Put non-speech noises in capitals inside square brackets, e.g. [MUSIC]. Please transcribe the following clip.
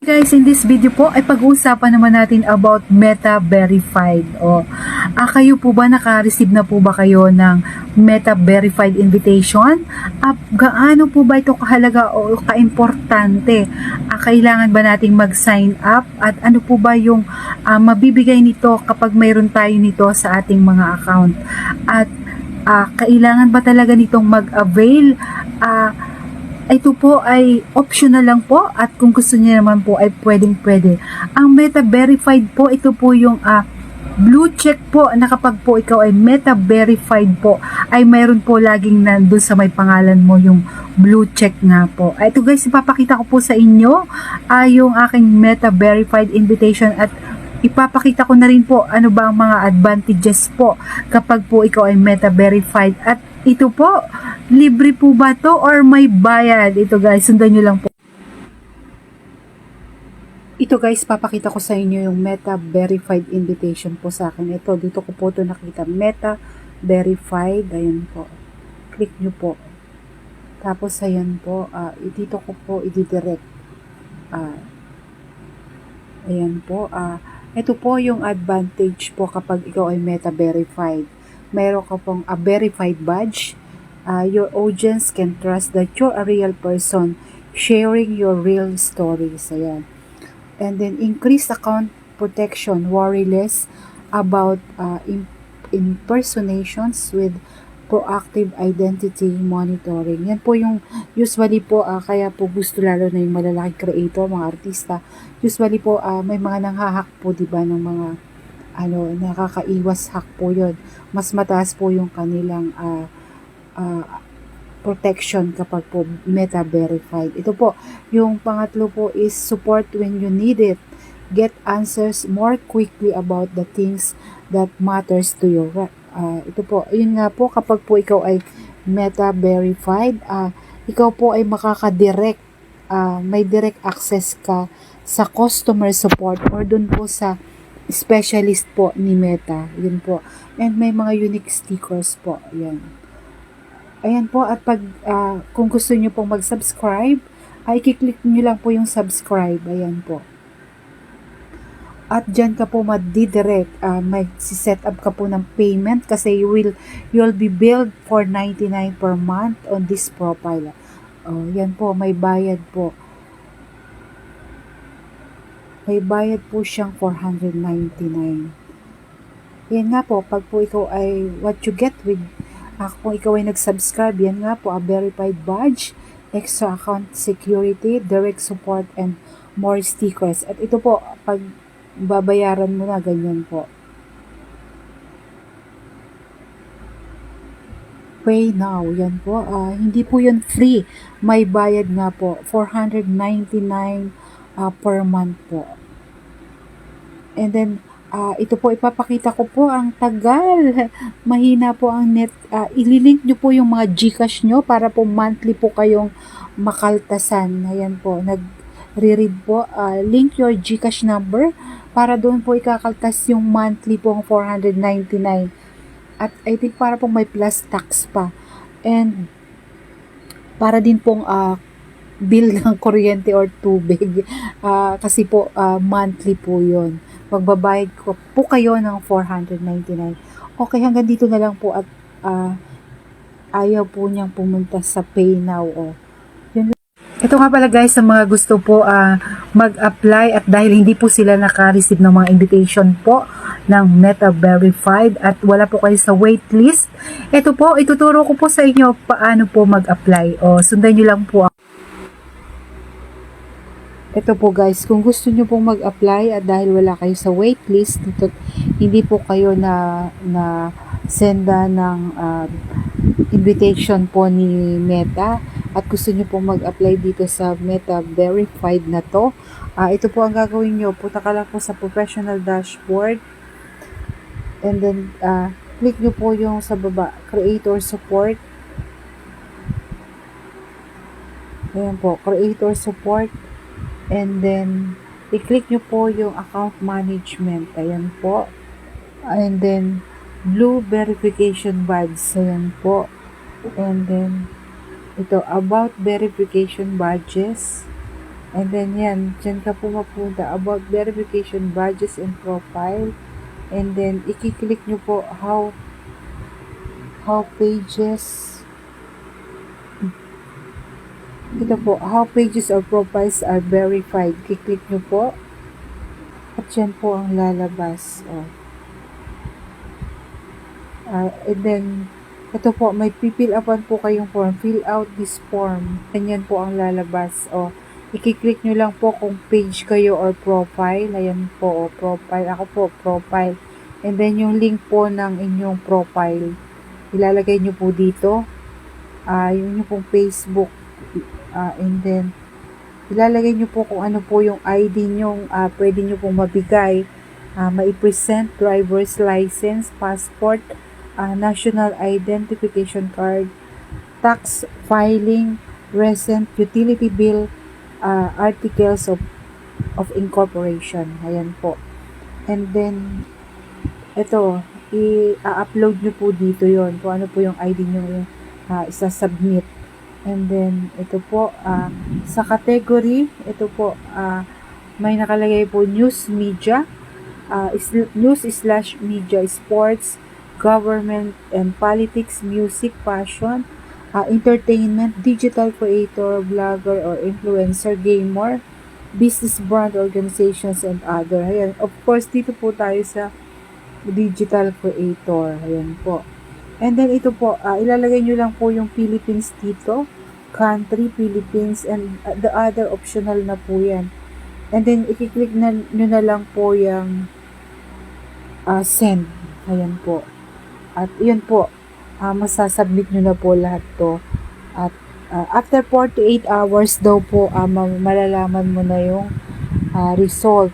Guys, in this video po ay pag-uusapan naman natin about Meta Verified. O, ah, kayo po ba naka-receive na po ba kayo ng Meta Verified invitation? Ah, gaano po ba ito kahalaga o kaimportante? Ah, kailangan ba nating mag-sign up? At ano po ba yung ah, mabibigay nito kapag mayroon tayo nito sa ating mga account? At ah, kailangan ba talaga nitong mag-avail? Ah, ito po ay optional lang po at kung gusto niyo naman po ay pwedeng pwede. Ang Meta Verified po, ito po yung ah, blue check po na kapag po ikaw ay Meta Verified po, ay mayroon po laging nandun sa may pangalan mo yung blue check nga po. Ah, Ito guys, ipapakita ko po sa inyo ay yung aking Meta Verified invitation at ipapakita ko na rin po ano ba ang mga advantages po kapag po ikaw ay Meta Verified at ito po, libre po ba to or may bayad? Ito guys, sundan nyo lang po. Ito guys, papakita ko sa inyo yung Meta Verified invitation po sa akin. Ito, dito ko po ito nakita. Meta Verified, ayan po. Click nyo po. Tapos ayan po, ah, dito ko po i-direct. Ah, ayan po, ah, ito po yung advantage po kapag ikaw ay Meta Verified. Meron ka pong a verified badge. Ah, your audience can trust that you're a real person sharing your real stories. Ayan. And then increased account protection, worry less about uh, im- impersonations with proactive identity monitoring. Yan po yung usually po ah, kaya po gusto lalo na yung malalaking creator, mga artista. Usually po ah, may mga nanghahack po 'di ba ng mga ano nakakaiwas hack po 'yon. Mas mataas po yung kanilang ah, ah, protection kapag po meta verified. Ito po, yung pangatlo po is support when you need it. Get answers more quickly about the things that matters to you. Ah, ito po, yun nga po kapag po ikaw ay meta verified, ah, ikaw po ay makaka-direct, ah, may direct access ka sa customer support or dun po sa specialist po ni Meta. Yun po. And may mga unique stickers po. Yan. Ayan po, at pag, ah, kung gusto nyo pong mag-subscribe, ay kiklik nyo lang po yung subscribe. Ayan po. At dyan ka po madidirect, uh, may set up ka po ng payment kasi you will, you'll be billed for 99 per month on this profile. Oh, yan po, may bayad po. May bayad po siyang 499. Yan nga po, pag po ikaw ay what you get with Ah, kung ikaw ay nag-subscribe, yan nga po, a verified badge, extra account security, direct support, and more stickers. At ito po, pag babayaran mo na, ganyan po. Pay now, yan po. Ah, hindi po yun free. May bayad nga po. 499 ah, per month po. And then, Ah, ito po ipapakita ko po ang tagal. [LAUGHS] Mahina po ang net. Uh, ililink nyo po yung mga Gcash nyo para po monthly po kayong makaltasan. Ayan po, nag-read po. Uh, link your Gcash number para doon po ikakaltas yung monthly po 499. At I think para po may plus tax pa. And para din pong uh, bill [LAUGHS] ng kuryente or tubig. Uh, kasi po uh, monthly po yon magbabayad ko po kayo ng 499. Okay, hanggang dito na lang po at uh, ayaw po niyang pumunta sa pay now. Oh. Yun ito nga pala guys, sa mga gusto po uh, mag-apply at dahil hindi po sila naka-receive ng mga invitation po ng Meta Verified at wala po kayo sa waitlist, ito po, ituturo ko po sa inyo paano po mag-apply. O, sundan nyo lang po ito po guys, kung gusto nyo pong mag-apply at dahil wala kayo sa waitlist, dito, hindi po kayo na, na senda ng uh, invitation po ni Meta at gusto nyo pong mag-apply dito sa Meta Verified na to, uh, ito po ang gagawin nyo. Punta ka lang po sa professional dashboard and then uh, click nyo po yung sa baba, creator support. Ayan po, creator support And then, i-click nyo po yung account management. Ayan po. And then, blue verification badge. Ayan po. And then, ito, about verification badges. And then yan, dyan ka po mapunta about verification badges and profile. And then, i-click nyo po how how pages ito po, how pages or profiles are verified. Kiklik nyo po. At yan po ang lalabas. Oh. Ah, and then, ito po, may pipil upan po kayong form. Fill out this form. Ganyan po ang lalabas. O, ikiklik nyo lang po kung page kayo or profile. Ayan po, o, profile. Ako po, profile. And then, yung link po ng inyong profile. Ilalagay nyo po dito. Ah, yung, yung pong Facebook. Ah, and then, ilalagay nyo po kung ano po yung ID nyo. Ah, pwede nyo pong mabigay. Ah, mai-present driver's license, passport, ah, national identification card, tax filing, recent utility bill, ah, articles of of incorporation. Ayan po. And then, ito, i-upload nyo po dito yon kung ano po yung ID nyo yung ah, isa-submit. And then, ito po, ah, sa category, ito po, ah, may nakalagay po news media, ah, is, news slash media, sports, government and politics, music, fashion, uh, entertainment, digital creator, blogger or influencer, gamer, business brand organizations and other. Ayan. Of course, dito po tayo sa digital creator. Ayan po. And then ito po, uh, ilalagay nyo lang po yung Philippines dito. Country, Philippines, and uh, the other optional na po yan. And then, ikiklik na, nyo na lang po yung uh, send. Ayan po. At yun po, uh, masasubmit nyo na po lahat to. At uh, after 48 hours daw po, uh, malalaman mo na yung uh, result.